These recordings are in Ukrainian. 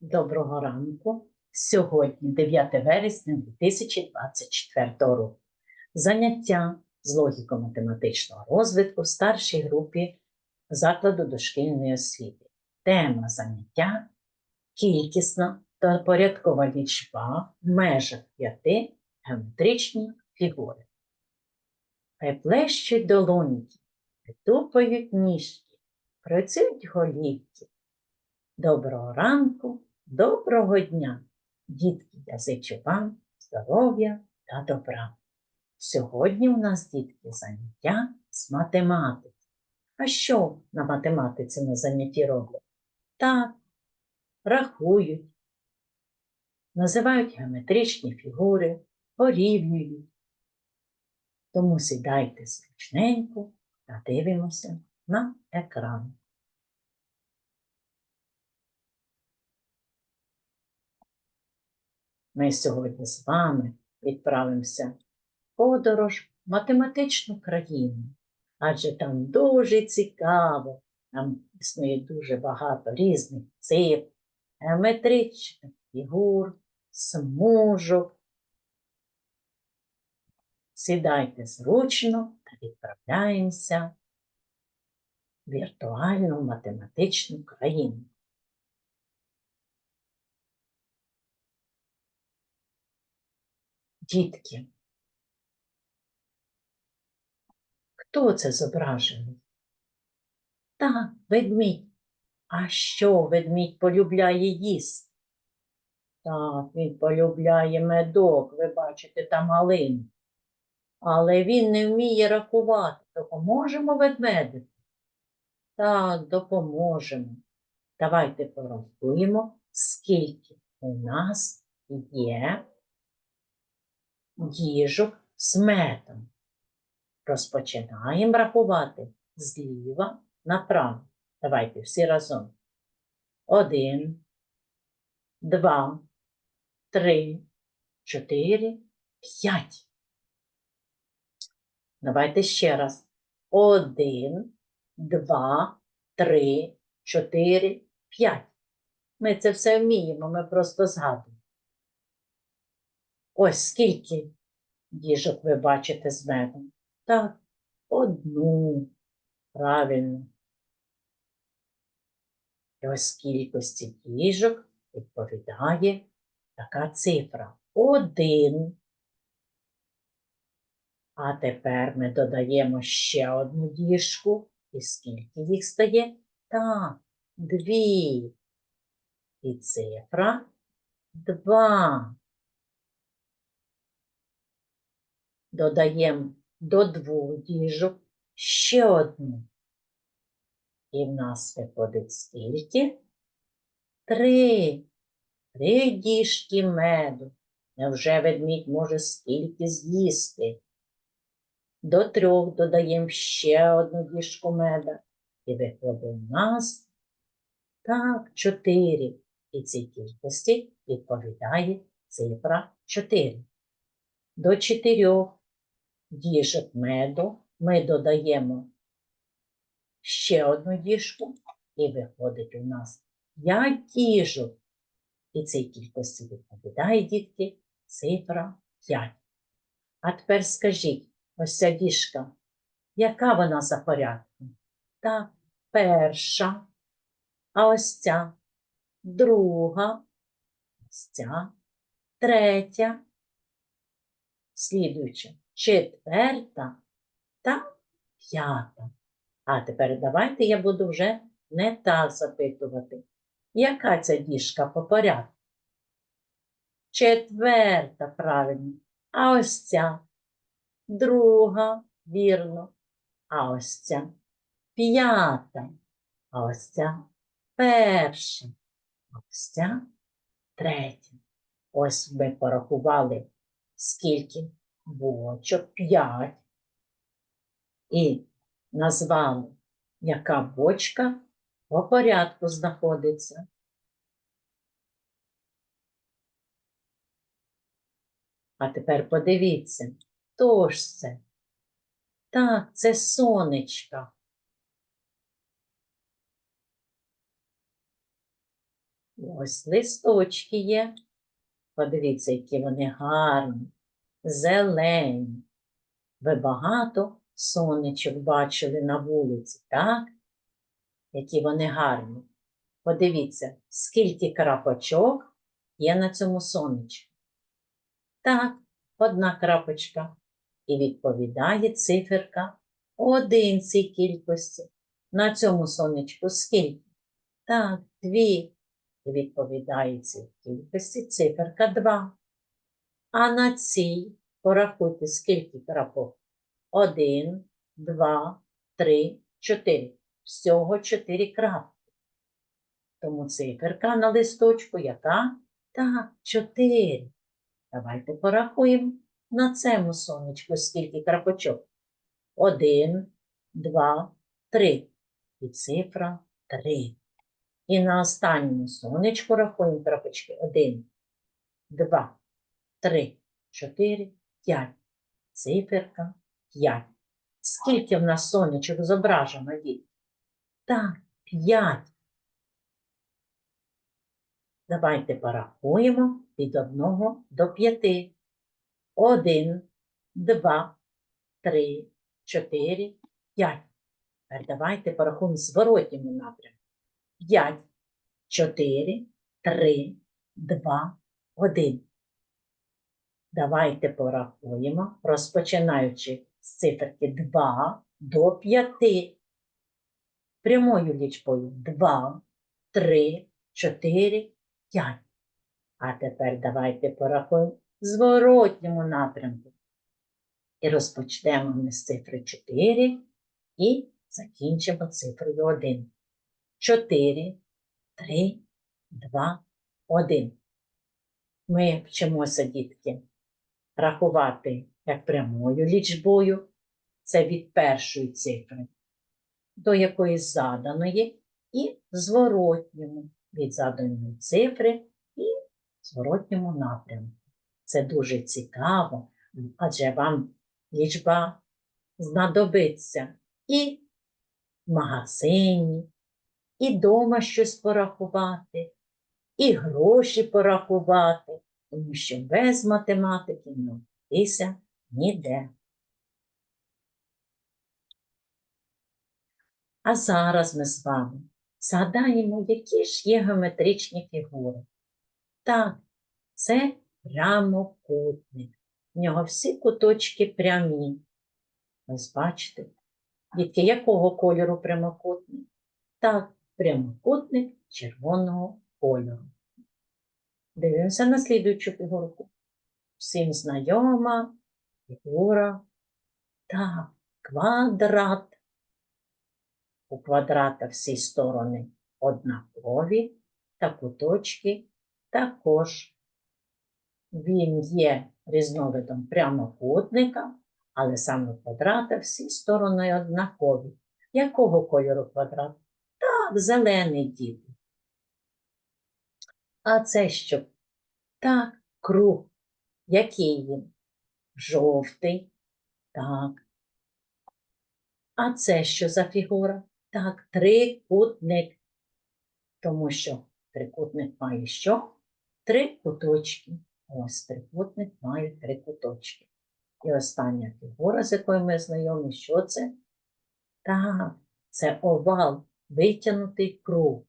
Доброго ранку. Сьогодні 9 вересня 2024 року. Заняття з логіко-математичного розвитку в старшій групі закладу дошкільної освіти. Тема заняття кількісна та порядкова лічба в межах п'яти геометричні фігури. Хай плещуть долоньки, тупають ніжки, працюють голівки. Доброго ранку, доброго дня, дітки, я зичу вам здоров'я та добра. Сьогодні у нас, дітки, заняття з математики. А що на математиці на занятті роблять? Так, рахують, називають геометричні фігури, порівнюють. Тому сідайте зручненько та дивимося на екран. Ми сьогодні з вами відправимося в подорож в математичну країну, адже там дуже цікаво, там існує дуже багато різних цифр, геометричних фігур, смужок. Сідайте зручно та відправляємося в віртуальну математичну країну. Дітки, хто це зображений? Так, ведмідь. А що ведмідь полюбляє їсти? Так, він полюбляє медок, ви бачите, там малину. Але він не вміє рахувати. Допоможемо ведмедику? Так, допоможемо. Давайте порахуємо, скільки у нас є діжок з медом. Розпочинаємо рахувати зліва направо. Давайте всі разом. Один, два, три, чотири, п'ять. Давайте ще раз. Один, два, три, чотири, п'ять. Ми це все вміємо, ми просто згадуємо. Ось скільки діжок ви бачите з медом? Так, одну. Правильно. І ось кількості діжок відповідає така цифра. Один. А тепер ми додаємо ще одну діжку. І скільки їх стає? Так, дві. І цифра два. Додаємо до двох діжок ще одну. І в нас виходить скільки? Три. Три діжки меду. Невже ведмідь може скільки з'їсти? До трьох додаємо ще одну діжку меда. І виходить у нас так, чотири. І цій кількості відповідає цифра 4. До чотирьох діжок меду ми додаємо ще одну діжку, і виходить у нас 5 діжок. І цій кількості відповідає, дітки, цифра 5. А тепер скажіть, ось ця діжка, яка вона за порядком? Так, перша, а ось ця друга, ось ця, третя, слідуюча четверта та п'ята. А тепер давайте я буду вже не так запитувати. Яка ця діжка по порядку? Четверта, правильно. А ось ця друга, вірно. А ось ця п'ята. А ось ця перша. А ось ця третя. Ось ми порахували, скільки бочок 5 і назвали, яка бочка по порядку знаходиться. А тепер подивіться, хто ж це? Так, це сонечка. Ось листочки є. Подивіться, які вони гарні, зелені. Ви багато сонечок бачили на вулиці, так? Які вони гарні. Подивіться, скільки крапочок є на цьому сонечку. Так, одна крапочка. І відповідає циферка один цій кількості. На цьому сонечку скільки? Так, дві. І відповідає цій кількості циферка 2. А на цій порахуйте, скільки крапок? 1, 2, 3, 4. Всього 4 крапки. Тому циферка на листочку яка? Так, 4. Давайте порахуємо на цьому сонечку скільки крапочок. 1, 2, 3. І цифра 3. І на останньому сонечку рахуємо крапочки. 1, 2, 3, 4, 5. Циферка 5. Скільки в нас сонечок зображено, діти? Так, 5. Давайте порахуємо від 1 до 5. 1, 2, 3, 4, 5. Тепер давайте порахуємо зворотньому напрямку. 5, 4, 3, 2, 1. Давайте порахуємо, розпочинаючи з циферки 2 до 5. Прямою лічбою 2, 3, 4, 5. А тепер давайте порахуємо в зворотньому напрямку. І розпочнемо ми з цифри 4 і закінчимо цифрою 1. 4, 3, 2, 1. Ми вчимося, дітки, рахувати як прямою лічбою. Це від першої цифри до якоїсь заданої, і зворотньому від заданої цифри і зворотньому напрямку. Це дуже цікаво, адже вам лічба знадобиться і в магазині, і дома щось порахувати, і гроші порахувати, тому що без математики не обійтися ніде. А зараз ми з вами згадаємо, які ж є геометричні фігури. Так, це прямокутник. В нього всі куточки прямі. Ось бачите, дітки, якого кольору прямокутник? Так, прямокутник червоного кольору. Дивимося на слідуючу фігурку. Всім знайома фігура. Так, квадрат. У квадрата всі сторони однакові, та куточки також. Він є різновидом прямокутника, але саме квадрата всі сторони однакові. Якого кольору квадрат? Так, зелений діти. А це що? Так, круг. Який він? Жовтий. Так. А це що за фігура? Так, трикутник. Тому що трикутник має що? Три куточки. Ось трикутник має три куточки. І остання фігура, з якою ми знайомі, що це? Так, це овал, витягнутий круг.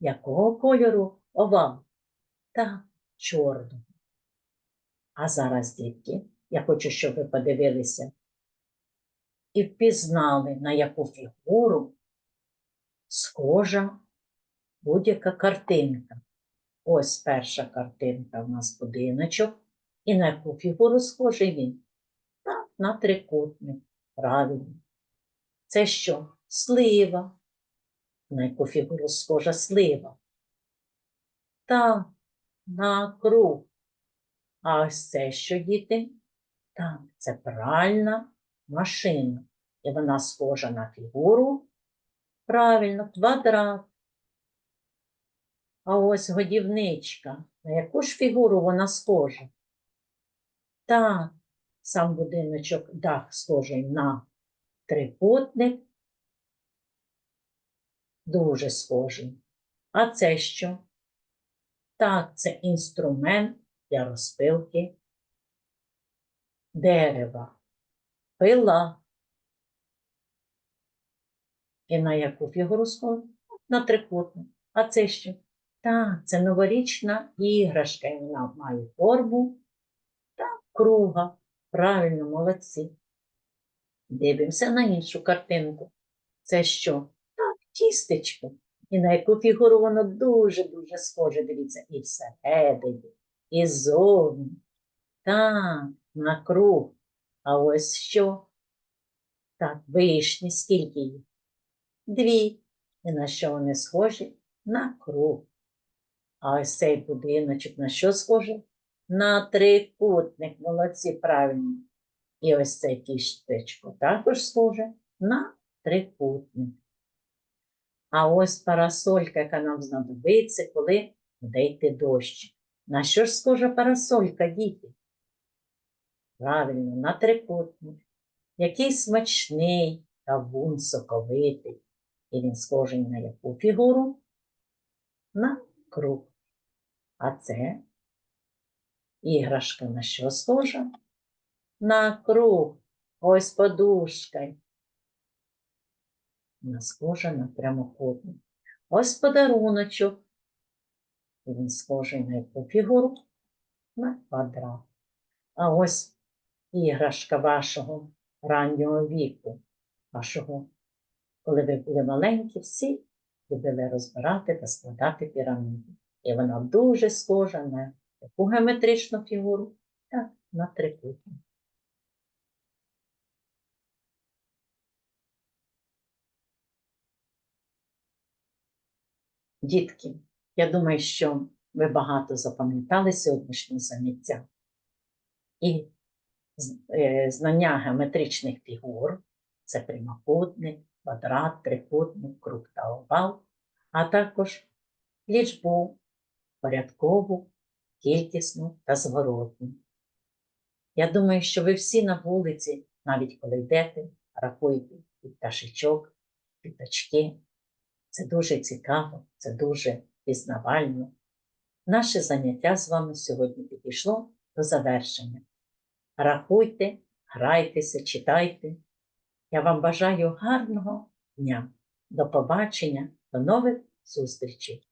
Якого кольору овал? Так, чорного. А зараз, дітки, я хочу, щоб ви подивилися і впізнали, на яку фігуру схожа будь-яка картинка. Ось перша картинка в нас будиночок. І на яку фігуру схожий він? Так, на трикутник. Правильно. Це що? Слива. На яку фігуру схожа слива? Так, на круг. А ось це що, діти? Так, це пральна машина. І вона схожа на фігуру. Правильно, квадрат. А ось годівничка. На яку ж фігуру вона схожа? Так, сам будиночок дах схожий на трикутник. Дуже схожий. А це що? Так, це інструмент для розпилки дерева, пила. І на яку фігуру схоже? На трикутник. А це що? Так, це новорічна іграшка, і вона має форму та круга. Правильно, молодці. Дивимося на іншу картинку. Це що? Так, тістечко. І на яку фігуру воно дуже-дуже схоже, дивіться, і всередині, і ззовні. Так, на круг. А ось що? Так, вишні, скільки їх? Дві. І на що вони схожі? На круг. А ось цей будиночок на що схожий? На трикутник. Молодці, правильно. І ось це тістечко також схоже на трикутник. А ось парасолька, яка нам знадобиться, коли буде йти дощ. На що ж схожа парасолька, діти? Правильно, на трикутник. Який смачний кавун соковитий. І він схожий на яку фігуру? На круг. А це іграшка на що схожа? На круг. Ось подушка. Вона схожа на прямокутник. Ось подаруночок. І Він схожий на яку фігуру? На квадрат. А ось іграшка вашого раннього віку, вашого, коли ви були маленькі, всі любили розбирати та складати піраміди. І вона дуже схожа на яку геометричну фігуру? Так, на трикутник. Дітки, я думаю, що ви багато запам'ятали сьогоднішнє заняття. І е, знання геометричних фігур це прямокутник, квадрат, трикутник, круг та овал, а також лічбу, порядкову, кількісну та зворотну. Я думаю, що ви всі на вулиці, навіть коли йдете, рахуєте і пташечок, квіточки. Це дуже цікаво, це дуже пізнавально. Наше заняття з вами сьогодні підійшло до завершення. Рахуйте, грайтеся, читайте. Я вам бажаю гарного дня. До побачення, до нових зустрічей.